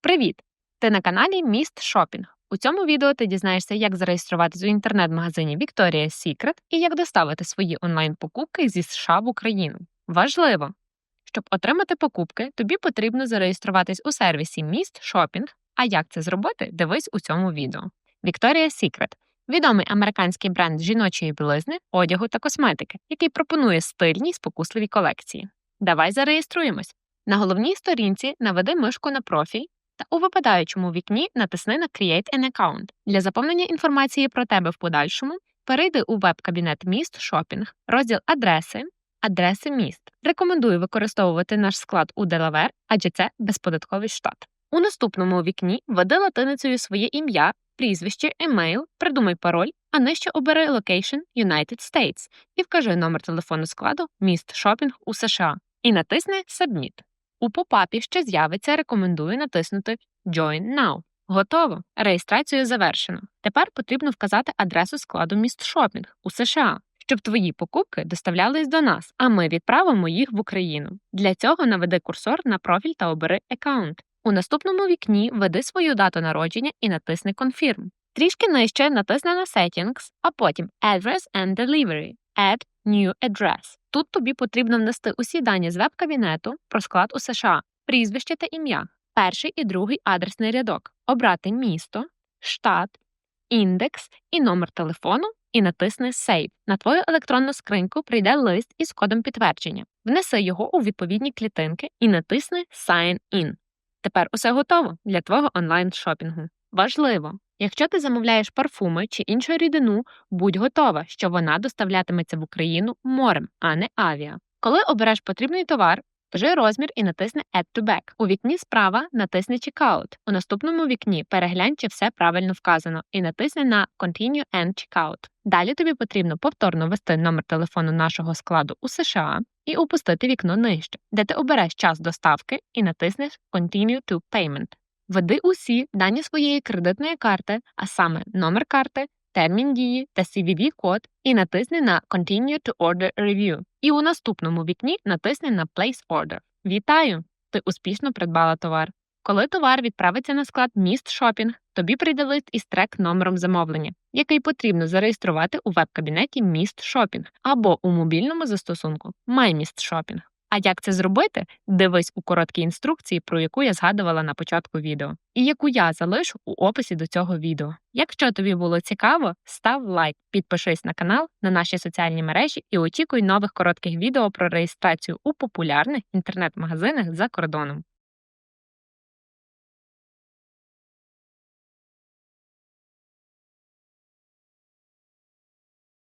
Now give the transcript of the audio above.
Привіт! Ти на каналі Міст Шопінг. У цьому відео ти дізнаєшся, як зареєструватись у інтернет-магазині Victoria's Secret і як доставити свої онлайн-покупки зі США в Україну. Важливо! Щоб отримати покупки, тобі потрібно зареєструватись у сервісі Міст Шопінг. А як це зробити, дивись у цьому відео. Victoria's Secret відомий американський бренд жіночої білизни, одягу та косметики, який пропонує стильні й спокусливі колекції. Давай зареєструємось. На головній сторінці наведи мишку на профіль та у випадаючому вікні натисни на Create an Account. Для заповнення інформації про тебе в подальшому перейди у веб-кабінет міст Шопінг, розділ адреси, адреси міст. Рекомендую використовувати наш склад у Делавер, адже це безподатковий штат. У наступному вікні введи латиницею своє ім'я, прізвище, емейл, придумай пароль, а нижче обери Location United States і вкажи номер телефону складу міст Шопінг у США і натисни Submit. У попапі, що з'явиться, рекомендую натиснути Join Now. Готово. Реєстрацію завершено. Тепер потрібно вказати адресу складу міст Шопінг у США, щоб твої покупки доставлялись до нас, а ми відправимо їх в Україну. Для цього наведи курсор на профіль та обери Account. У наступному вікні введи свою дату народження і натисни Confirm. Трішки нижче натисни на Settings, а потім Address and Delivery. Add New Address. Тут тобі потрібно внести усі дані з веб-кабінету про склад у США, прізвище та ім'я, перший і другий адресний рядок, обрати місто, штат, індекс і номер телефону і натисни Save. На твою електронну скриньку прийде лист із кодом підтвердження. Внеси його у відповідні клітинки і натисни Sign In. Тепер усе готово для твого онлайн-шопінгу. Важливо! Якщо ти замовляєш парфуми чи іншу рідину, будь готова, що вона доставлятиметься в Україну морем, а не авіа. Коли обереш потрібний товар, вкажи розмір і натисни Add to Back. У вікні справа натисни Checkout. У наступному вікні переглянь, чи все правильно вказано, і натисни на Continue and Checkout. Далі тобі потрібно повторно ввести номер телефону нашого складу у США і опустити вікно нижче, де ти обереш час доставки і натиснеш Continue to Payment. Введи усі дані своєї кредитної карти, а саме номер карти, термін дії та CVV-код, і натисни на Continue to Order Review. І у наступному вікні натисни на Place Order. Вітаю! Ти успішно придбала товар. Коли товар відправиться на склад міст шопінг, тобі прийде лист із трек номером замовлення, який потрібно зареєструвати у веб-кабінеті Міст Шопінг або у мобільному застосунку MyMist Shopping. А як це зробити? Дивись у короткій інструкції, про яку я згадувала на початку відео, і яку я залишу у описі до цього відео. Якщо тобі було цікаво, став лайк, підпишись на канал, на наші соціальні мережі і очікуй нових коротких відео про реєстрацію у популярних інтернет-магазинах за кордоном.